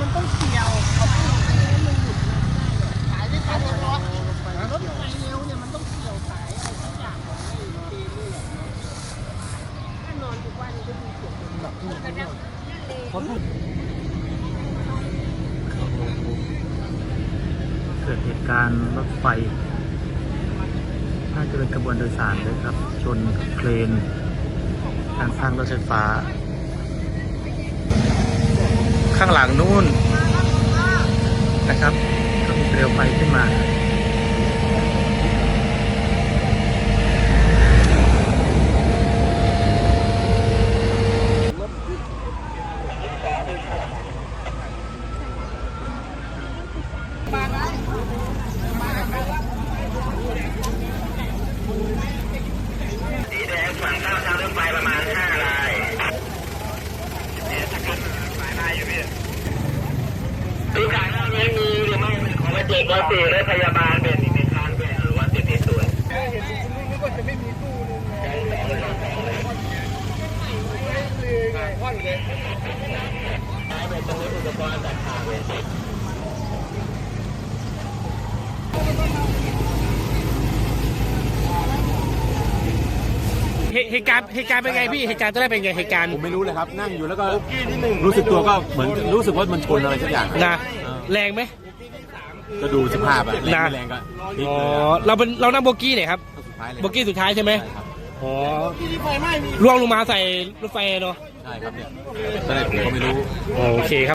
มันต้องเกี่ยวขอาได้นมัได้หายแรงร้อรถไฟเร็วเนี่ยมันต้องเกี่ยวสายอะไรทุกอย่างของไอ้เกนี่แหละนถ้านอนทุกวันก็มีปวดหัวแบบนี้เกิดเหตุการณ์รถไฟ น่าจะเป็นกระบวนโดยสารเลยครับ ชนเครนทารสร้างรถไฟฟ้าางหลังนู่นนะครับ ก็มีเปลวไฟขึ้นมาสีแดงฝั่งเข้าทางรถไฟประมาณห้ารายดูขายหน้านี้มีหรือไม่ ของมาเจ็บรถสี่รถพยาบาลเป็นอีกในทางด้วยหรือว่าติดที่สวนตรงนี้อุปกรณ์ตัดทางเลยเหตุเหตุการณ์เหตุการณ์เป็นไงพี่เหตุการณ์ตอนแรกเป็นไงเหตุการณ์ผมไม่รู้เลยครับ นั่งอยู่แล้วก็รู้สึกตัวก็เหมือนรู้สึกว่ามันชนอะไรสักอย่างนะแรงไหม ก็ดูสภาพอะแรงนะไม่แรงก็พลิกอ๋อเลยอะเราเป็นเรานั่งโบกี้เนี่ยครับสุดท้ายเลยโบกี้สุดท้ายใช่ไหมใช่ครับอ๋อล่วงลงมาใส่รถไฟเนาะใช่ครับเนี่ยตอนแรกผมก็ไม่รู้ โอเคครับ